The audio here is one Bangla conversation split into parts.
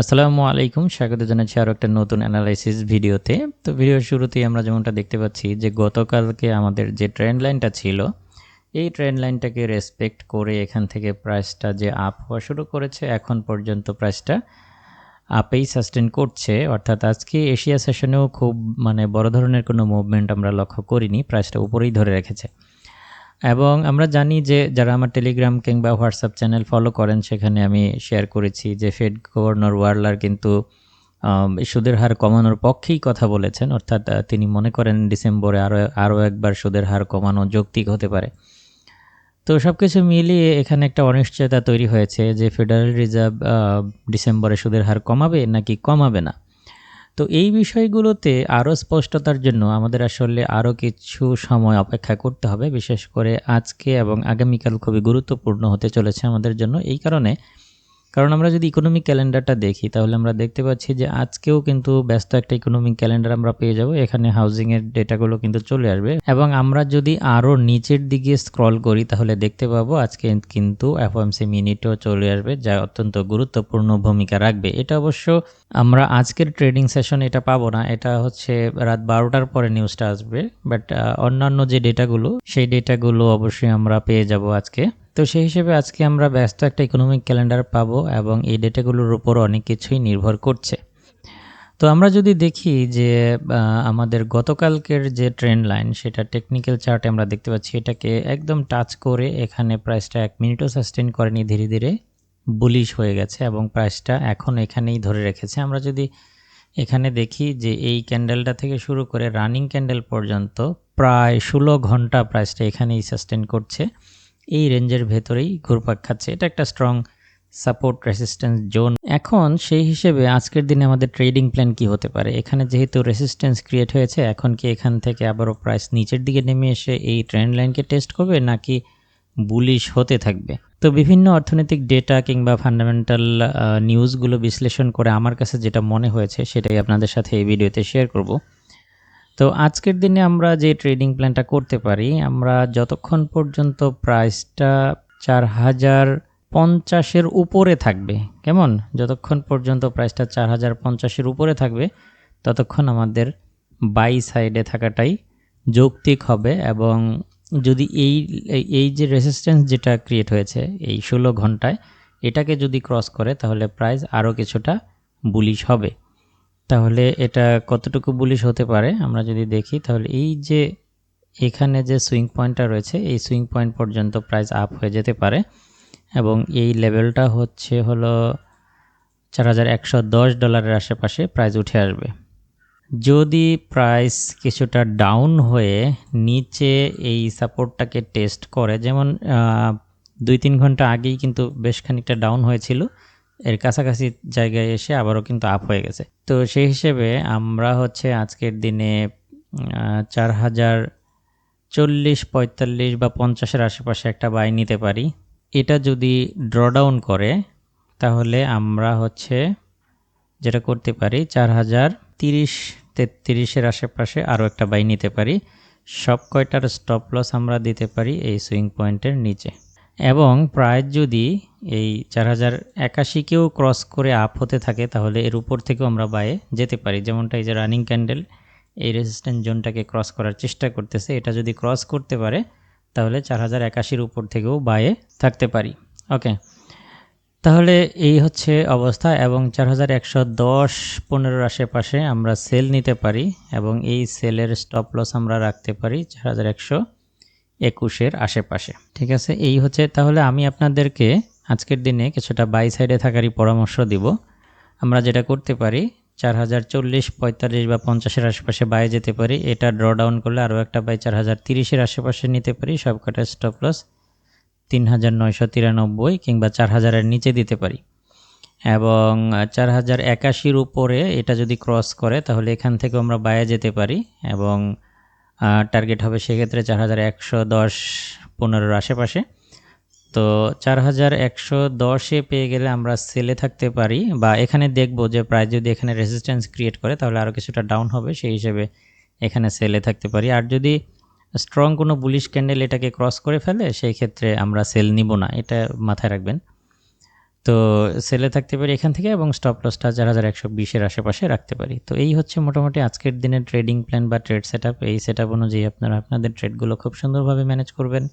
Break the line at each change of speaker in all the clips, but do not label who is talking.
আসসালামু আলাইকুম, স্বাগত জানাচ্ছি আরও একটা নতুন অ্যানালাইসিস ভিডিওতে। তো ভিডিওর শুরুতেই আমরা যেমনটা দেখতে পাচ্ছি যে গতকালকে আমাদের যে ট্রেন্ড লাইনটা ছিল, এই ট্রেন্ড লাইনটাকে রেসপেক্ট করে এখান থেকে প্রাইসটা যে আপ হওয়া শুরু করেছে, এখন পর্যন্ত প্রাইসটা আপেই সাস্টেন করছে। অর্থাৎ আজকে এশিয়া সেশনেও খুব মানে বড় ধরনের কোনো মুভমেন্ট আমরা লক্ষ্য করিনি প্রাইসটা উপরেই ধরে রেখেছে। এবং আমরা জানি যে যারা আমার টেলিগ্রাম কিংবা হোয়াটসঅ্যাপ চ্যানেল ফলো করেন, সেখানে আমি শেয়ার করেছি যে ফেড গভর্নর ওয়ার্লার কিন্তু সুদের হার কমানোর পক্ষেই কথা বলেছেন। অর্থাৎ তিনি মনে করেন ডিসেম্বরে আরও আরও একবার সুদের হার কমানো যৌক্তিক হতে পারে। তো সব কিছু মিলিয়ে এখানে একটা অনিশ্চয়তা তৈরি হয়েছে যে ফেডারেল রিজার্ভ ডিসেম্বরে সুদের হার কমাবে নাকি কমাবে না। তো এই বিষয়গুলোতে আরও স্পষ্টতার জন্য আমাদের আসলে আরও কিছু সময় অপেক্ষা করতে হবে, বিশেষ করে আজকে এবং আগামীকাল খুবই গুরুত্বপূর্ণ হতে চলেছে আমাদের জন্য। এই কারণে কারণ আমরা যদি ইকোনমিক ক্যালেন্ডারটা দেখি, তাহলে আমরা দেখতে পাচ্ছি যে আজকেও কিন্তু ব্যস্ত একটা ইকোনমিক ক্যালেন্ডার আমরা পেয়ে যাব। এখানে হাউজিংয়ের ডেটাগুলো কিন্তু চলে আসবে। এবং আমরা যদি আরও নিচের দিকে স্ক্রল করি, তাহলে দেখতে পাবো আজকে কিন্তু এফওএমসি মিনিটও চলে আসবে, যা অত্যন্ত গুরুত্বপূর্ণ ভূমিকা রাখবে। এটা অবশ্য আমরা আজকের ট্রেডিং সেশন এটা পাবো না। এটা হচ্ছে রাত বারোটার পরে নিউজটা আসবে। বাট অন্যান্য যে ডেটাগুলো সেই ডেটাগুলো অবশ্যই আমরা পেয়ে যাব আজকে। তো সেই হিসেবে আজকে আমরা ব্যস্ত একটা ইকোনমিক ক্যালেন্ডার পাবো এবং এই ডেটাগুলোর উপর অনেক কিছুই নির্ভর করছে। তো আমরা যদি দেখি যে আমাদের গতকালকের যে ট্রেন্ড লাইন সেটা টেকনিক্যাল চার্টে আমরা দেখতে পাচ্ছি, এটাকে একদম টাচ করে এখানে প্রাইসটা এক মিনিটও সাস্টেন করেনি, ধীরে ধীরে বুলিশ হয়ে গেছে এবং প্রাইসটা এখন এখানেই ধরে রেখেছে। আমরা যদি এখানে দেখি যে, এই ক্যান্ডেলটা থেকে শুরু করে রানিং ক্যান্ডেল পর্যন্ত প্রায় ষোলো ঘণ্টা প্রাইসটা এখানেই সাস্টেন করছে। এই রেঞ্জের ভেতরেই ঘুরপাক খাচ্ছে। এটা একটা স্ট্রং সাপোর্ট রেসিস্ট্যান্স জোন এখন সেই হিসেবে আজকের দিনে আমাদের ট্রেডিং প্ল্যান কি হতে পারে? এখানে যেহেতু রেসিস্ট্যান্স ক্রিয়েট হয়েছে, এখন কি এখান থেকে আবারও প্রাইস নিচের দিকে নেমে এসে এই ট্রেন্ড লাইনকে টেস্ট করবে, নাকি বুলিশ হতে থাকবে? তো বিভিন্ন অর্থনৈতিক ডেটা কিংবা ফান্ডামেন্টাল নিউজগুলো বিশ্লেষণ করে আমার কাছে যেটা মনে হয়েছে, সেটাই আপনাদের সাথে এই ভিডিওতে শেয়ার করব। তো আজকের দিনে আমরা যে ট্রেডিং প্ল্যানটা করতে পারি, আমরা যতক্ষণ পর্যন্ত প্রাইসটা চার হাজার পঞ্চাশের উপরে থাকবে, কেমন? যতক্ষণ পর্যন্ত প্রাইসটা চার হাজার পঞ্চাশের উপরে থাকবে, ততক্ষণ আমাদের বাই সাইডে থাকাটাই যৌক্তিক হবে এবং যদি এই, এই- যে রেসিস্ট্যান্স যেটা ক্রিয়েট হয়েছে এই ষোলো ঘন্টায়, এটাকে যদি ক্রস করে তাহলে প্রাইস আরও কিছুটা বুলিশ হবে। তাহলে এটা কতটুকু বুলিশ হতে পারে? আমরা যদি দেখি, তাহলে এই যে এখানে যে সুইং পয়েন্টটা রয়েছে, এই সুইং পয়েন্ট পর্যন্ত প্রাইস আপ হয়ে যেতে পারে। এবং এই লেভেলটা হচ্ছে হলো চার হাজার একশো দশ ডলারের আশেপাশে প্রাইস উঠে আসবে। যদি প্রাইস কিছুটা ডাউন হয়ে নিচে এই সাপোর্টটাকে টেস্ট করে, যেমন দুই তিন ঘণ্টা আগেই কিন্তু বেশ খানিকটা ডাউন হয়েছিল এর কাছাকাছি জায়গায় এসে আবারও কিন্তু আপ হয়ে গেছে। তো সেই হিসেবে আমরা হচ্ছে আজকের দিনে চার হাজার চল্লিশ, পঁয়তাল্লিশ বা পঞ্চাশের আশেপাশে একটা বাই নিতে পারি। এটা যদি ড্রডাউন করে, তাহলে আমরা হচ্ছে যেটা করতে পারি, চার হাজার তিরিশ, তেত্রিশের আশেপাশে আরও একটা বাই নিতে পারি। সব কয়টার স্টপ লস আমরা দিতে পারি এই সুইং পয়েন্টের নিচে। এবং প্রাইস যদি এই চার হাজার একাশিকেও ক্রস করে আপ হতে থাকে, তাহলে এর উপর থেকেও আমরা বায়ে যেতে পারি। যেমনটা এই যে রানিং ক্যান্ডেল, এই রেজিস্ট্যান্ট জোনটাকে ক্রস করার চেষ্টা করতেছে। এটা যদি ক্রস করতে পারে, তাহলে চার হাজার একাশির উপর থেকেও বায়ে থাকতে পারি। ওকে, তাহলে এই হচ্ছে অবস্থা এবং চার হাজার একশো দশ পনেরোর আশেপাশে আমরা সেল নিতে পারি এবং এই সেলের স্টপ লস আমরা রাখতে পারি চার হাজার একশো একুশের আশেপাশে, ঠিক আছে? এই হচ্ছে, তাহলে আমি আপনাদেরকে আজকের দিনে কিছুটা বাই সাইডে থাকারই পরামর্শ দিব। আমরা যেটা করতে পারি চার হাজার চল্লিশ পঁয়তাল্লিশ বা পঞ্চাশের আশেপাশে বাই যেতে পারি। এটা ড্র ডাউন করলে আরও একটা বাই চার হাজার তিরিশের আশেপাশে নিতে পারি। সবকটা স্টপ লস তিন হাজার নয়শো তিরানব্বই কিংবা চার হাজারের নিচে দিতে পারি। এবং চার হাজার একাশির উপরে এটা যদি ক্রস করে, তাহলে এখান থেকে আমরা বায়ে যেতে পারি। এবং টার্গেট হবে সেক্ষেত্রে চার হাজার একশো দশ পনেরোর আশেপাশে। তো চার হাজার একশো দশে পেয়ে গেলে আমরা সেলে থাকতে পারি বা এখানে দেখব যে প্রায় যদি এখানে রেজিস্ট্যান্স ক্রিয়েট করে তাহলে আরও কিছুটা ডাউন হবে, সেই হিসেবে এখানে সেলে থাকতে পারি। আর যদি স্ট্রং কোনো বুলিশ ক্যান্ডেল এটাকে ক্রস করে ফেলে, সেই ক্ষেত্রে আমরা সেল নিব না, এটা মাথায় রাখবেন। তো সেলে থাকতে পারি এখান থেকে এবং স্টপ লসটা চার হাজার একশো বিশের আশেপাশে রাখতে পারি। তো এই হচ্ছে মোটামুটি আজকের দিনের ট্রেডিং প্ল্যান বা ট্রেড সেট এই সেট আপ অনুযায়ী আপনারা আপনাদের ট্রেডগুলো খুব সুন্দরভাবে ম্যানেজ করবেন।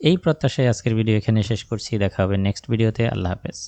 এই প্রত্যাশায় আজকের ভিডিও এখানে শেষ করছি। দেখা হবে নেক্সট ভিডিওতে আল্লাহ হাফেজ।